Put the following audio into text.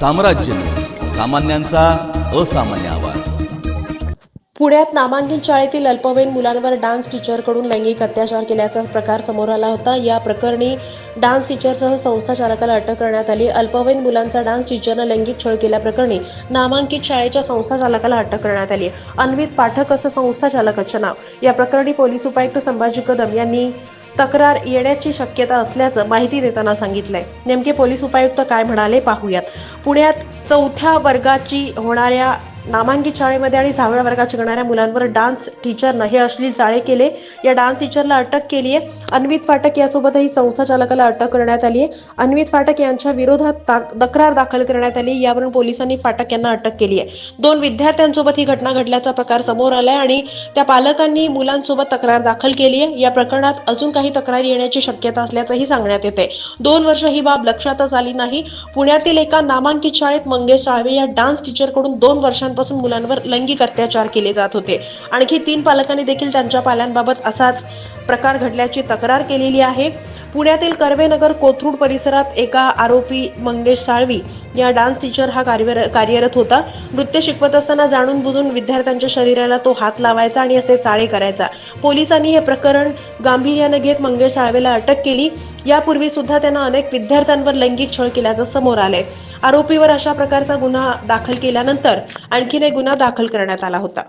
साम्राज्य सामान्यांचा असामान्य आवाज. पुण्यात नामांकित शाळेतील अल्पवयीन मुलांवर डान्स टीचरकडून लैंगिक अत्याचार केल्याचा प्रकार समोर आला होता. या प्रकरणी डान्स टीचरसह संस्था चालकाला अटक करण्यात आली. अल्पवयीन मुलांचा डान्स टीचरनं लैंगिक छळ केल्याप्रकरणी नामांकित शाळेच्या संस्था चालकाला अटक करण्यात आली. अन्वित पाठक असं संस्था चालकाचं नाव. या प्रकरणी पोलीस उपायुक्त संभाजी कदम यांनी तक्रार येण्याची शक्यता असल्याचं माहिती देताना सांगितलंय. नेमके पोलीस उपायुक्त काय म्हणाले पाहूयात. पुण्यात चौथ्या वर्गाची होणाऱ्या नामांकित शाळेमध्ये आणि सहाव्या वर्गात शिकणाऱ्या मुलांवर डान्स टीचरनं हे अश्लील चाळे केले. या डान्स टीचरला अटक केली आहे. अन्वित फाटक यासोबतही संस्था चालकाला अटक करण्यात आली आहे. अन्वित फाटक यांच्या विरोधात ताक- तक्रार दाखल करण्यात आली. यावरून पोलिसांनी फाटक यांना अटक केली आहे. दोन विद्यार्थ्यांसोबत ही घटना घडल्याचा प्रकार समोर आलाय आणि त्या पालकांनी मुलांसोबत तक्रार दाखल केली आहे. या प्रकरणात अजून काही तक्रारी येण्याची शक्यता असल्याचंही सांगण्यात येते दोन वर्ष ही बाब लक्षातच आली नाही. पुण्यातील एका नामांकित शाळेत मंगेश साळवे या डान्स टीचरकडून दोन वर्षांपासून मुलांवर लैंगिक अत्याचार केले जात होते. आणखी तीन पालकांनी देखील त्यांच्या पाल्यांबाबत असाच प्रकार घडल्याची तक्रार केलेली आहे. पुण्यातील कर्वेनगर कोथरूड परिसरात एका आरोपी मंगेश साळवी या डान्स टीचर हा कार्यरत होता. नृत्य शिकवत असताना जाणून बुजून विद्यार्थ्यांच्या शरीराला तो हात लावायचा आणि असे चाळे करायचा. पोलिसांनी हे प्रकरण गांभीर्याने घेत मंगेश साळवेला अटक केली. यापूर्वी सुद्धा त्यांना अनेक विद्यार्थ्यांवर लैंगिक छळ केल्याचं समोर आलंय. आरोपीवर अशा प्रकारचा गुन्हा दाखल केल्यानंतर आणखीन एक गुन्हा दाखल करण्यात आला होता.